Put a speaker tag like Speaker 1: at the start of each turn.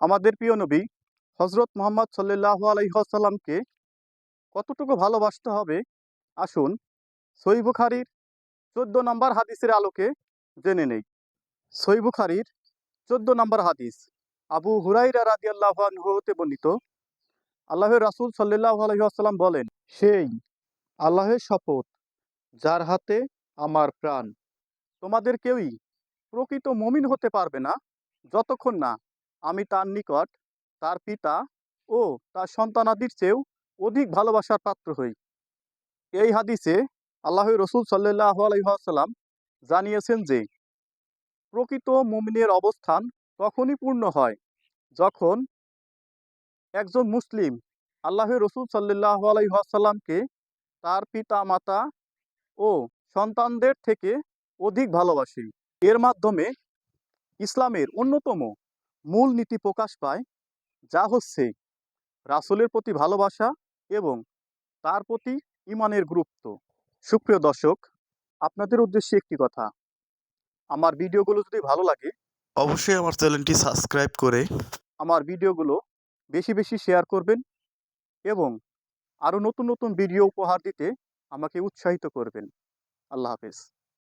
Speaker 1: আমাদের প্রিয় নবী হজরত মোহাম্মদ সাল্লাহ আলহিহাসাল্লামকে কতটুকু ভালোবাসতে হবে? আসুন সই বুখারির চোদ্দ নম্বর হাদিসের আলোকে জেনে নেই। সই বুখারির চোদ্দ নম্বর হাদিস, আবু হুরাইরা রাদি আল্লাহ হতে বর্ণিত। আল্লাহর রাসুল সাল্লাহ আলহিহাসাল্লাম বলেন, সেই আল্লাহের শপথ যার হাতে আমার প্রাণ, তোমাদের কেউই প্রকৃত মমিন হতে পারবে না, যতক্ষণ না আমি তার নিকট, তার পিতা ও তার সন্তানাদির চেয়েও অধিক ভালোবাসার পাত্র হই। এই হাদিসে আল্লাহ রসুল সাল্লাহ আলহাম জানিয়েছেন যে, প্রকৃত মুমিনের অবস্থান তখনই পূর্ণ হয় যখন একজন মুসলিম আল্লাহ রসুল সাল্লাহ আলহাসাল্লামকে তার পিতা মাতা ও সন্তানদের থেকে অধিক ভালোবাসে। এর মাধ্যমে ইসলামের অন্যতম মূল নীতি প্রকাশ পায় যা হচ্ছে রাসূলের প্রতি ভালোবাসা এবং তার প্রতি ইমানের গুরুত্ব। সুপ্রিয় দর্শক আপনাদের উদ্দেশ্যে একটি কথা। আমার ভিডিওগুলো যদি ভালো লাগে
Speaker 2: অবশ্যই আমার চ্যানেলটি সাবস্ক্রাইব করে
Speaker 1: আমার ভিডিওগুলো বেশি বেশি শেয়ার করবেন এবং আরও নতুন নতুন ভিডিও উপহার দিতে আমাকে উৎসাহিত করবেন। আল্লাহ হাফেজ।